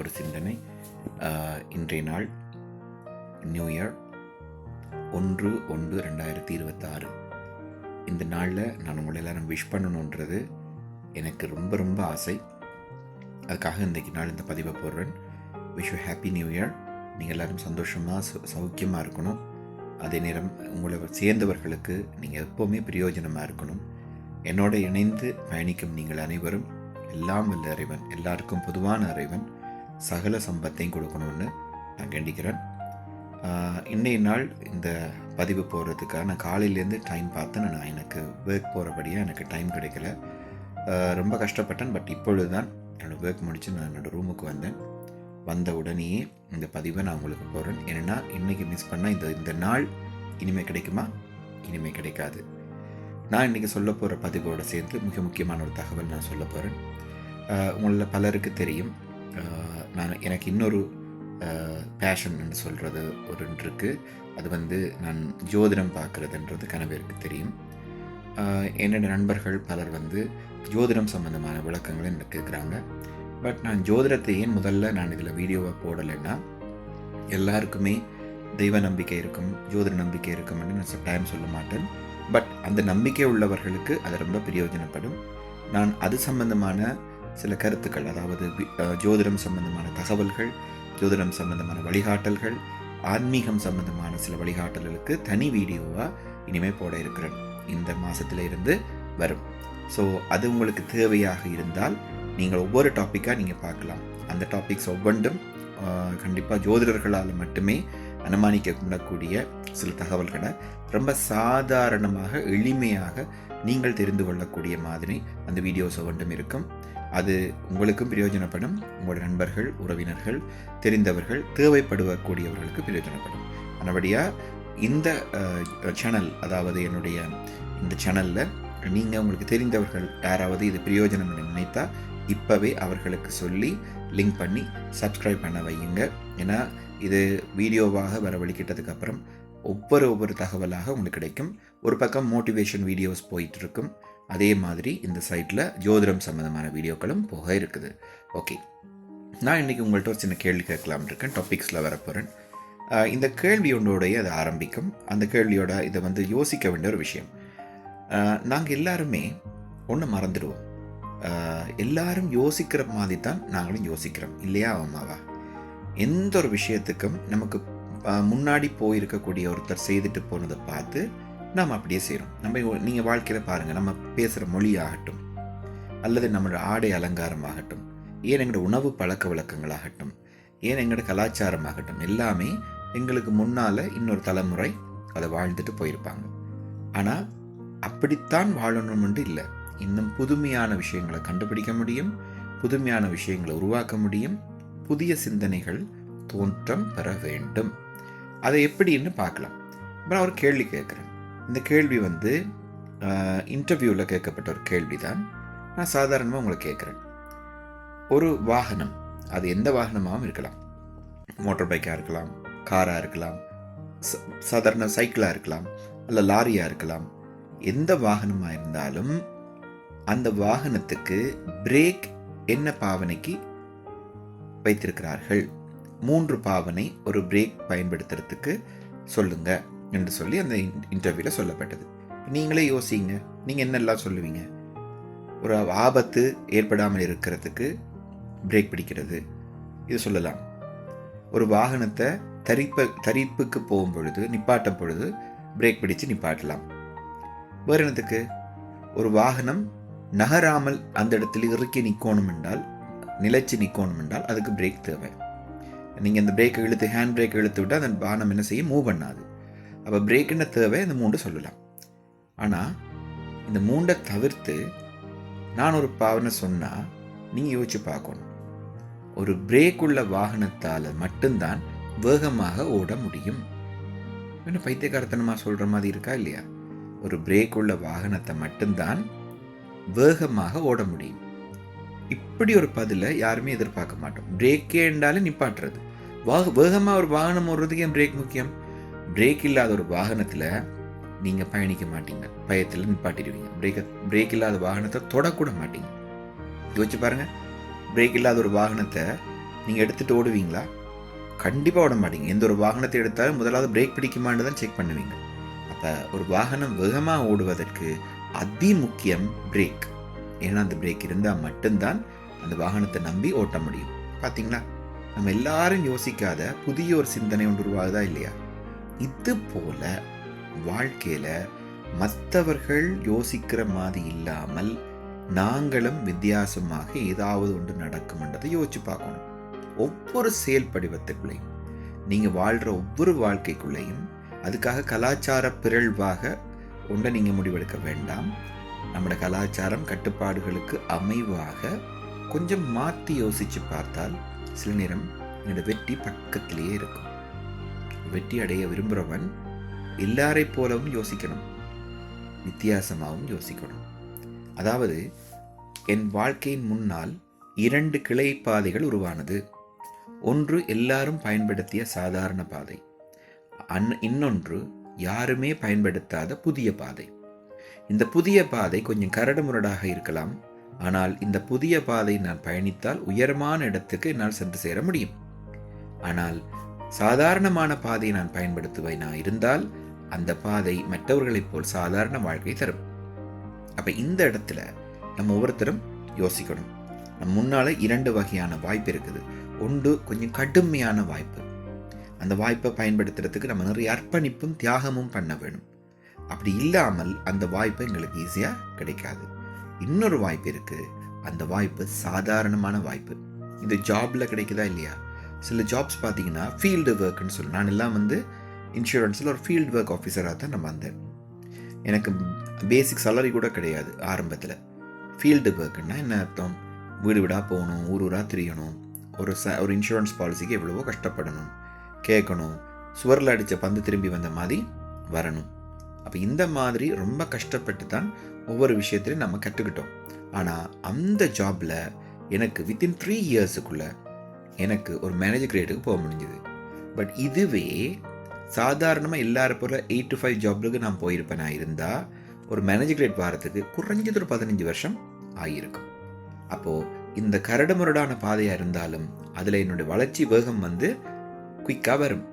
ஒரு சிந்தனை இன்றைய நாள் நியூ இயர் ஒன்று ஒன்று ரெண்டாயிரத்தி இருபத்தாறு. இந்த நாளில் நான் உங்களை எல்லாரும் விஷ் பண்ணணுன்றது எனக்கு ரொம்ப ரொம்ப ஆசை. அதுக்காக இன்றைக்கு நாள் இந்த பதிவை போடுறேன். Wish you happy new year நீங்கள் எல்லாரும் சந்தோஷமாக சௌக்கியமாக இருக்கணும். அதே நேரம் உங்களை சேர்ந்தவர்களுக்கு நீங்கள் எப்போவுமே பிரயோஜனமாக இருக்கணும். என்னோட இணைந்து பயணிக்கும் நீங்கள் அனைவரும் எல்லாம் வல்ல இறைவன் எல்லாருக்கும் பொதுவான இறைவன் சகல சம்பத்தையும் கொடுக்கணும்னு நான் கண்டிக்கிறேன். இன்னைய இன்றைய நாள் இந்த பதிவு போடுறதுக்காக நான் காலையிலேருந்து டைம் பார்த்தேன். நான் எனக்கு ஒர்க் போகிறபடியாக எனக்கு டைம் கிடைக்கல. ரொம்ப கஷ்டப்பட்டேன். பட் இப்பொழுது தான் என்னோடய ஒர்க் முடித்து நான் என்னோடய ரூமுக்கு வந்தேன். வந்த உடனேயே இந்த பதிவை நான் உங்களுக்கு போகிறேன் ஏன்னா இன்றைக்கி மிஸ் பண்ணால் இந்த இந்த நாள் இனிமேல் கிடைக்குமா? இனிமேல் கிடைக்காது. நான் இன்றைக்கி சொல்ல போகிற பதிவோடு சேர்ந்து மிக முக்கியமான ஒரு தகவல் நான் சொல்ல போகிறேன் உங்களில் பலருக்கு தெரியும். நான் எனக்கு இன்னொரு பேஷன் சொல்கிறது ஒரு இருக்குது அது வந்து நான் ஜோதிடம் பார்க்குறதுன்றது கனவேருக்கு தெரியும். என்னோடய என்னோட நண்பர்கள் பலர் வந்து ஜோதிடம் சம்மந்தமான விளக்கங்களை எனக்கு கேட்குறாங்க. பட் நான் ஜோதிடத்தை ஏன் முதல்ல நான் இதில் வீடியோவை போடலைன்னா எல்லாருக்குமே தெய்வ நம்பிக்கை இருக்கும் ஜோதிட நம்பிக்கை இருக்கும்னு நான் டைம் சொல்ல மாட்டேன். பட் அந்த நம்பிக்கை உள்ளவர்களுக்கு அது ரொம்ப பிரயோஜனப்படும். நான் அது சம்பந்தமான சில கருத்துக்கள் அதாவது ஜோதிடம் சம்பந்தமான தகவல்கள் ஜோதிடம் சம்பந்தமான வழிகாட்டல்கள் ஆன்மீகம் சம்பந்தமான சில வழிகாட்டல்களுக்கு தனி வீடியோவாக இனிமேல் போட இருக்கிறேன். இந்த மாதத்துல இருந்து வரும். ஸோ அது உங்களுக்கு தேவையாக இருந்தால் நீங்கள் ஒவ்வொரு டாப்பிக்காக நீங்கள் பார்க்கலாம். அந்த டாபிக்ஸ் ஒவ்வொன்றும் கண்டிப்பாக ஜோதிடர்களால் மட்டுமே அனுமானிக்கப்படக்கூடிய சில தகவல்களை ரொம்ப சாதாரணமாக எளிமையாக நீங்கள் தெரிந்து கொள்ளக்கூடிய மாதிரி அந்த வீடியோஸ் ஒவ்வொன்றும் இருக்கும். அது உங்களுக்கும் பிரயோஜனப்படும். உங்களுடைய நண்பர்கள் உறவினர்கள் தெரிந்தவர்கள் தேவைப்படுவக்கூடியவர்களுக்கு பிரயோஜனப்படும். நல்லபடியாக இந்த சேனல் அதாவது என்னுடைய இந்த சேனலில் நீங்கள் உங்களுக்கு தெரிந்தவர்கள் யாராவது இது பிரயோஜனம் நினைத்தா இப்போவே அவர்களுக்கு சொல்லி லிங்க் பண்ணி சப்ஸ்கிரைப் பண்ண வையுங்க. ஏன்னா இது வீடியோவாக வரவழிக்கிட்டதுக்கு அப்புறம் ஒவ்வொரு ஒவ்வொரு தகவலாக உங்களுக்கு கிடைக்கும். ஒரு பக்கம் மோட்டிவேஷன் வீடியோஸ் போயிட்டு இருக்கும். அதே மாதிரி இந்த சைட்டில் ஜோதிடம் சம்மந்தமான வீடியோக்களும் போக இருக்குது. ஓகே. நான் இன்றைக்கி உங்கள்கிட்ட ஒரு சின்ன கேள்வி கேட்கலாம் இருக்கேன். டாபிக்ஸில் வரப்போகிறேன் இந்த கேள்வி ஒன்றோடைய அது ஆரம்பிக்கும். அந்த கேள்வியோட இதை வந்து யோசிக்க வேண்டிய ஒரு விஷயம். நாங்கள் எல்லாருமே ஒன்று மறந்துடுவோம். எல்லாரும் யோசிக்கிற மாதிரி தான் நாங்களும் யோசிக்கிறோம். இல்லையா அம்மாவா? எந்த ஒரு விஷயத்துக்கும் நமக்கு முன்னாடி போயிருக்கக்கூடிய ஒருத்தர் செய்துட்டு போனதை பார்த்து நாம் அப்படியே செய்கிறோம். நம்ம நீங்கள் வாழ்க்கையில் பாருங்கள் நம்ம பேசுகிற மொழி ஆகட்டும் அல்லது நம்மளோட ஆடை அலங்காரம் ஆகட்டும் ஏன் எங்களோட உணவு பழக்க வழக்கங்களாகட்டும் ஏன் எங்களோட கலாச்சாரம் ஆகட்டும் எல்லாமே எங்களுக்கு முன்னால் இன்னொரு தலைமுறை அதை வாழ்ந்துட்டு போயிருப்பாங்க. ஆனால் அப்படித்தான் வாழணும்னு இல்லை. இன்னும் புதுமையான விஷயங்களை கண்டுபிடிக்க முடியும் புதுமையான விஷயங்களை உருவாக்க முடியும் புதிய சிந்தனைகள் தோற்றம் பெற வேண்டும். அதை எப்படின்னு பார்க்கலாம். அப்புறம் அவர் கேள்வி கேட்குறேன். இந்த கேள்வி வந்து இன்டர்வியூவில் கேட்கப்பட்ட ஒரு கேள்வி தான் நான் சாதாரணமாக உங்களை கேட்குறேன். ஒரு வாகனம் அது எந்த வாகனமாகவும் இருக்கலாம். மோட்டர் பைக்காக இருக்கலாம் காராக இருக்கலாம் ச- சாதாரண சைக்கிளாக இருக்கலாம் அல்ல லாரியாக இருக்கலாம். எந்த வாகனமாக இருந்தாலும் அந்த வாகனத்துக்கு பிரேக் என்ன பாவனைக்கு வைத்திருக்கிறார்கள்? மூன்று பாவனை ஒரு பிரேக் பயன்படுத்துறதுக்கு சொல்லுங்கள் என்று சொல்லி அந்த இன்டர்வியூவில் சொல்லப்பட்டது. நீங்களே யோசிங்க. நீங்கள் என்னெல்லாம் சொல்லுவீங்க? ஒரு ஆபத்து ஏற்படாமல் இருக்கிறதுக்கு பிரேக் பிடிக்கிறது. இது சொல்லலாம். ஒரு வாகனத்தை தரிப்ப தரிப்புக்கு போகும் பொழுது நிப்பாட்டும் பொழுது பிரேக் பிடித்து நிப்பாட்டலாம். வேறு என்னத்துக்கு? ஒரு வாகனம் நகராமல் அந்த இடத்துல இறுக்கி நிற்கணும் என்றால் நிலைச்சு நிற்கணும் என்றால் அதுக்கு பிரேக் தேவை. நீங்கள் அந்த பிரேக்கை இழுத்து ஹேண்ட் பிரேக்கை இழுத்து விட்டு அந்த வாகனம் என்ன செய்ய மூவ் பண்ணாது. அப்போ பிரேக்குன்னு தேவை இந்த மூன்று சொல்லலாம். ஆனால் இந்த மூண்டை தவிர்த்து நான் ஒரு பாவனை சொன்னால் நீங்கள் யோசிச்சு பார்க்கணும். ஒரு பிரேக் உள்ள வாகனத்தால் மட்டும்தான் வேகமாக ஓட முடியும். என்ன பைத்தியக்காரத்தனமாக சொல்கிற மாதிரி இருக்கா இல்லையா? ஒரு பிரேக் உள்ள வாகனத்தை மட்டும்தான் வேகமாக ஓட முடியும். இப்படி ஒரு பதிலை யாருமே எதிர்பார்க்க மாட்டோம். பிரேக்கே என்றாலும் நிப்பாட்டுறது. வாக வேகமாக ஒரு வாகனம் ஓடுறதுக்கு ஏன் பிரேக் முக்கியம்? பிரேக் இல்லாத ஒரு வாகனத்தில் நீங்கள் பயணிக்க மாட்டீங்க. பயத்தில் நிப்பாட்டிடுவீங்க. பிரேக் பிரேக் இல்லாத வாகனத்தை தொடக்கூட மாட்டீங்க. யோசிச்சு பாருங்கள் பிரேக் இல்லாத ஒரு வாகனத்தை நீங்கள் எடுத்துகிட்டு ஓடுவீங்களா? கண்டிப்பாக ஓட மாட்டீங்க. எந்த ஒரு வாகனத்தை எடுத்தாலும் முதலாவது பிரேக் பிடிக்குமான்னு தான் செக் பண்ணுவீங்க. அப்போ ஒரு வாகனம் வேகமாக ஓடுவதற்கு அதி முக்கியம் பிரேக் ஏன்னா அந்த பிரேக் இருந்தால் மட்டும்தான் அந்த வாகனத்தை நம்பி ஓட்ட முடியும். பார்த்தீங்களா நம்ம எல்லாரும் யோசிக்காத புதிய ஒரு சிந்தனை ஒன்று உருவாகுதா இல்லையா? இது போல வாழ்க்கையில் மற்றவர்கள் யோசிக்கிற மாதிரி இல்லாமல் நாங்களும் வித்தியாசமாக ஏதாவது ஒன்று நடக்கும்ன்றதை யோசிச்சு பார்க்கணும். ஒவ்வொரு செயல் படிவத்துக்குள்ளேயும் நீங்கள் வாழ்கிற ஒவ்வொரு வாழ்க்கைக்குள்ளேயும் அதுக்காக கலாச்சார பிறழ்வாக ஒன்றை நீங்கள் முடிவெடுக்க வேண்டாம். நம்மளோட கலாச்சாரம் கட்டுப்பாடுகளுக்கு அமைவாக கொஞ்சம் மாற்றி யோசித்து பார்த்தால் சில நேரம் என்னோட வெற்றி பக்கத்திலேயே இருக்கும். வெற்றி அடைய விரும்புகிறவன் எல்லாரை போலவும் யோசிக்கணும். வித்தியாசமாகவும் யோசிக்கணும். அதாவது என் வாழ்க்கையின் முன்னால் இரண்டு கிளை பாதைகள் உருவானது. ஒன்று எல்லாரும் பயன்படுத்திய சாதாரண பாதை. அன் இன்னொன்று யாருமே பயன்படுத்தாத புதிய பாதை. இந்த புதிய பாதை கொஞ்சம் கரடுமுரடாக இருக்கலாம். ஆனால் இந்த புதிய பாதை நான் பயணித்தால் உயரமான இடத்துக்கு என்னால் சென்று சேர முடியும். ஆனால் சாதாரணமான பாதையை நான் பயன்படுத்துவேன் நான் இருந்தால் அந்த பாதை மற்றவர்களைப் போல் சாதாரண வாழ்க்கை தரும். அப்போ இந்த இடத்துல நம்ம ஒவ்வொருத்தரும் யோசிக்கணும். நம்ம முன்னால் இரண்டு வகையான வாய்ப்பு இருக்குது. ஒன்று கொஞ்சம் கடுமையான வாய்ப்பு. அந்த வாய்ப்பை பயன்படுத்துறதுக்கு நம்ம நிறைய அர்ப்பணிப்பும் தியாகமும் பண்ண வேணும். அப்படி இல்லாமல் அந்த வாய்ப்பு எங்களுக்கு ஈஸியாக கிடைக்காது. இன்னொரு வாய்ப்பு இருக்குது அந்த வாய்ப்பு சாதாரணமான வாய்ப்பு. இது ஜாபில் கிடைக்குதா இல்லையா? சில ஜாப்ஸ் பார்த்தீங்கன்னா ஃபீல்டு ஒர்க்குன்னு சொல்லி நான் எல்லாம் வந்து இன்சூரன்ஸில் ஒரு ஃபீல்டு ஒர்க் ஆஃபீஸராக தான் நான் வந்தேன். எனக்கு பேசிக் salary கூட கிடையாது ஆரம்பத்தில். ஃபீல்டு ஒர்க்குன்னா என்ன அர்த்தம்? வீடு வீடாக போகணும் ஊர் ஊராக திரியணும் ஒரு ச ஒரு இன்சூரன்ஸ் பாலிசிக்கு எவ்வளவோ கஷ்டப்படணும் கேட்கணும் சுவரில் அடித்த பந்து திரும்பி வந்த மாதிரி வரணும். அப்போ இந்த மாதிரி ரொம்ப கஷ்டப்பட்டு தான் ஒவ்வொரு விஷயத்திலையும் நம்ம கற்றுக்கிட்டோம் ஆனால் அந்த ஜாபில் எனக்கு வித்தின் த்ரீ இயர்ஸுக்குள்ளே எனக்கு ஒரு மேனேஜர் கிரேடுக்கு போக முடிஞ்சுது. பட் இதுவே சாதாரணமாக எல்லாரும் போல எயிட் டு ஃபைவ் ஜாப்லுக்கு நான் போயிருப்பேன் நான் இருந்தால் ஒரு மேனேஜர் கிரேட் வாரத்துக்கு குறைஞ்சது ஒரு பதினஞ்சு வருஷம் ஆகியிருக்கும். அப்போது இந்த கரடுமுரடான பாதையாக இருந்தாலும் அதில் என்னுடைய வளர்ச்சி வேகம் வந்து குயிக்காக வரும்.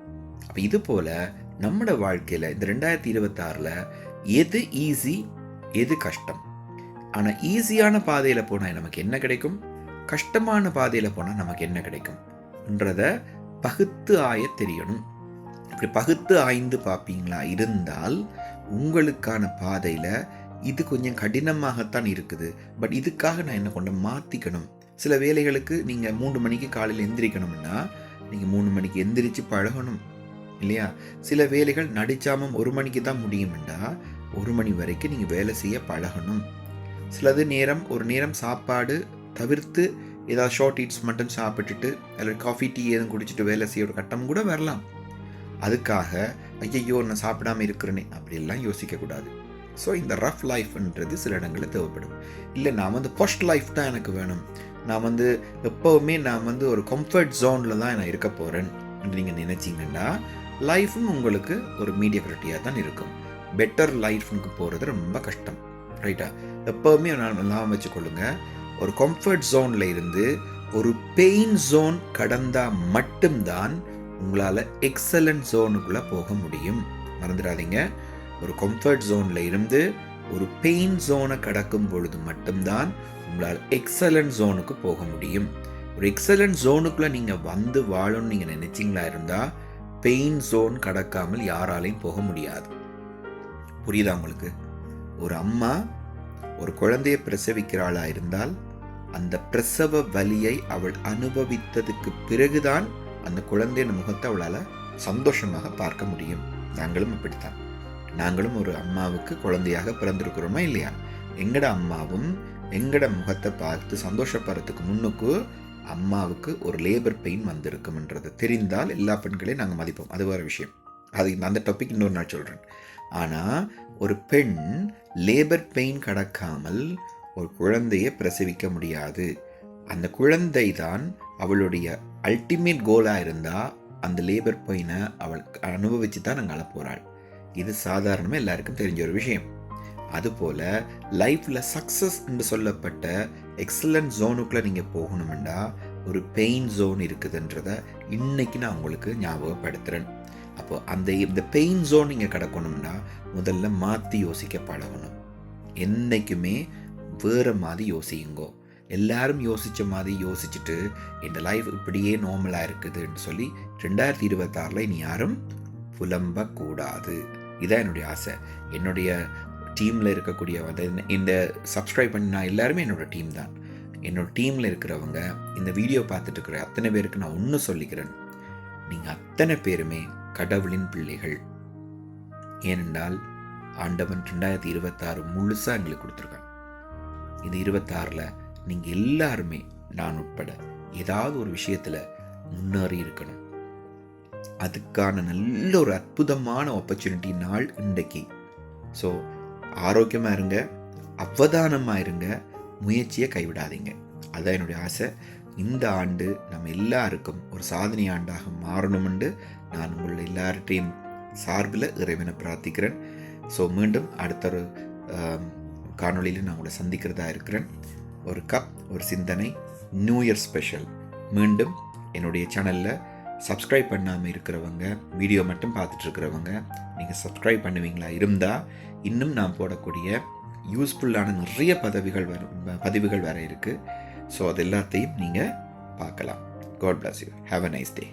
அப்போ இது போல் நம்மளோட வாழ்க்கையில் இந்த ரெண்டாயிரத்தி இருபத்தாறில் எது ஈஸி எது கஷ்டம்? ஆனால் ஈஸியான பாதையில் போனால் நமக்கு என்ன கிடைக்கும்? கஷ்டமான பாதையில் போனால் நமக்கு என்ன கிடைக்கும்ன்றத பகுத்து ஆய தெரியணும். அப்படி பகுத்து ஆய்ந்து பார்ப்பீங்களா இருந்தால் உங்களுக்கான பாதையில் இது கொஞ்சம் கடினமாகத்தான் இருக்குது. பட் இதுக்காக நான் என்ன கொண்டு மாற்றிக்கணும் சில வேலைகளுக்கு நீங்கள் மூணு மணிக்கு காலையில் எந்திரிக்கணும்னா நீங்கள் மூணு மணிக்கு எந்திரிச்சு பழகணும். இல்லையா? சில வேலைகள் நடிச்சாமம் ஒரு மணிக்கு தான் முடியும்டா ஒரு மணி வரைக்கும் நீங்கள் வேலை செய்ய பழகணும். சிலது நேரம் ஒரு நேரம் சாப்பாடு தவிர்த்து ஏதாவது ஷார்ட் ஈட்ஸ் மட்டும் சாப்பிட்டுட்டு அல்லது காஃபி டீ எதுவும் குடிச்சிட்டு வேலை செய்ய ஒரு கட்டம் கூட வரலாம். அதுக்காக ஐயையோ நான் சாப்பிடாம இருக்கிறேனே அப்படியெல்லாம் யோசிக்கக்கூடாது ஸோ இந்த ரஃப் லைஃப்ன்றது சில இடங்களில் தேவைப்படும். இல்லை நான் வந்து ஃபர்ஸ்ட் லைஃப் தான் எனக்கு வேணும். நான் வந்து எப்போவுமே நான் வந்து ஒரு கம்ஃபர்ட் ஜோனில் தான் நான் இருக்க போகிறேன் நீங்கள் நினச்சிங்கன்னா லைஃபும் உங்களுக்கு ஒரு மீடியக்ரிட்டியாக தான் இருக்கும். பெட்டர் லைஃப்னுக்கு போகிறது ரொம்ப கஷ்டம். ரைட்டா எப்போவுமே நான் எல்லாம் வச்சுக்கொள்ளுங்க ஒரு கம்ஃபர்ட் ஜோனில் இருந்து ஒரு பெயின் ஜோன் கடந்தால் மட்டும்தான் உங்களால் எக்ஸலண்ட் ஜோனுக்குள்ளே போக முடியும். மறந்துடாதீங்க. ஒரு கம்ஃபர்ட் ஜோனில் இருந்து ஒரு பெயின் ஜோனை கடக்கும் பொழுது மட்டும்தான் உங்களால் எக்ஸலண்ட் ஜோனுக்கு போக முடியும். ஒரு எக்ஸலண்ட் ஜோனுக்குள்ளே நீங்கள் வந்து வாழணும்னு நீங்கள் நினச்சிங்களா இருந்தால் பெயின் ஜோன் கடக்காமல் யாராலையும் போக முடியாது. புரியுதா உங்களுக்கு? ஒரு அம்மா ஒரு குழந்தையை பிரசவிக்கிறாளா இருந்தால் அந்த பிரசவ வலியை அவள் அனுபவித்ததுக்கு பிறகுதான் அந்த குழந்தையின் முகத்தை அவளால் சந்தோஷமாக பார்க்க முடியும். நாங்களும் அப்படித்தான். நாங்களும் ஒரு அம்மாவுக்கு குழந்தையாக பிறந்திருக்கிறோமா இல்லையா? எங்கட அம்மாவும் எங்கட முகத்தை பார்த்து சந்தோஷப்படுறதுக்கு முன்னுக்கு அம்மாவுக்கு ஒரு லேபர் பெயின் வந்திருக்கும்ன்றது. தெரிந்தால் எல்லா பெண்களையும் நாங்கள் மதிப்போம். அது வேறு விஷயம். அது அந்த டாபிக் இன்னொரு நாள் சொல்கிறேன் ஆனால் ஒரு பெண் லேபர் பெயின் கடக்காமல் ஒரு குழந்தையை பிரசவிக்க முடியாது. அந்த குழந்தை தான் அவளுடைய அல்டிமேட் கோலாக இருந்தால் அந்த லேபர் பெயினை அவள் அனுபவிச்சு தான் நாங்கள் அழப்போகிறாள் இது சாதாரணமாக எல்லாருக்கும் தெரிஞ்ச ஒரு விஷயம். அதுபோல் லைஃப்பில் சக்ஸஸ் என்று சொல்லப்பட்ட எக்ஸலண்ட் ஜோனுக்குள்ளே நீங்கள் போகணுமெண்டா ஒரு பெயின் ஜோன் இருக்குதுன்றத இன்னைக்கு நான் உங்களுக்கு ஞாபகப்படுத்துகிறேன் அப்போ அந்த இந்த பெயின் ஜோன் நீங்கள் கிடக்கணும்னா முதல்ல மாற்றி யோசிக்க பழகணும். என்றைக்குமே வேறு மாதிரி யோசியுங்கோ. எல்லாரும் யோசித்த மாதிரி யோசிச்சுட்டு இந்த லைஃப் இப்படியே நார்மலாக இருக்குதுன்னு சொல்லி ரெண்டாயிரத்தி இருபத்தாறில் இனி யாரும் புலம்பக்கூடாது. இதான் என்னுடைய ஆசை. என்னுடைய டீமில் இருக்கக்கூடிய வந்து இந்த சப்ஸ்கிரைப் பண்ணி நான் எல்லாருமே என்னோட டீம் தான். என்னோட டீமில் இருக்கிறவங்க இந்த வீடியோ பார்த்துட்டு இருக்கிற அத்தனை பேருக்கு நான் ஒன்று சொல்லிக்கிறேன். நீங்கள் அத்தனை பேருமே கடவுளின் பிள்ளைகள். ஏனென்றால் ஆண்டவன் ரெண்டாயிரத்தி இருபத்தாறு முழுசாக எங்களுக்கு கொடுத்துருக்கான். இந்த இருபத்தாறில் நீங்கள் எல்லாருமே நான் உட்பட ஏதாவது ஒரு விஷயத்தில் முன்னேறி இருக்கணும். அதுக்கான நல்ல ஒரு அற்புதமான ஆப்பர்ச்சுனிட்டி நாள் இன்றைக்கு. ஸோ ஆரோக்கியமாக இருங்க அவதானமாக இருங்க முயற்சியை கைவிடாதீங்க. அதான் என்னுடைய ஆசை. இந்த ஆண்டு நம்ம எல்லாருக்கும் ஒரு சாதனை ஆண்டாக மாறணும்ண்டு நான் உங்கள் எல்லார்ட்டையும் சார்பில் இறைவனை பிரார்த்திக்கிறேன். ஸோ மீண்டும் அடுத்த ஒரு காணொளியில் நான் உங்களை சந்திக்கிறதா இருக்கிறேன். ஒரு கப் ஒரு சிந்தனை நியூ இயர் ஸ்பெஷல் மீண்டும் என்னுடைய சேனலில் சப்ஸ்கிரைப் பண்ணாமல் இருக்கிறவங்க வீடியோ மட்டும் பார்த்துட்ருக்கிறவங்க நீங்கள் சப்ஸ்கிரைப் பண்ணுவீங்களா இருந்தால் இன்னும் நான் போடக்கூடிய யூஸ்ஃபுல்லான நிறைய பதவிகள் வரும் பதிவுகள் வேறு இருக்குது ஸோ அது எல்லாத்தையும் நீங்கள் பார்க்கலாம். God bless you have a nice day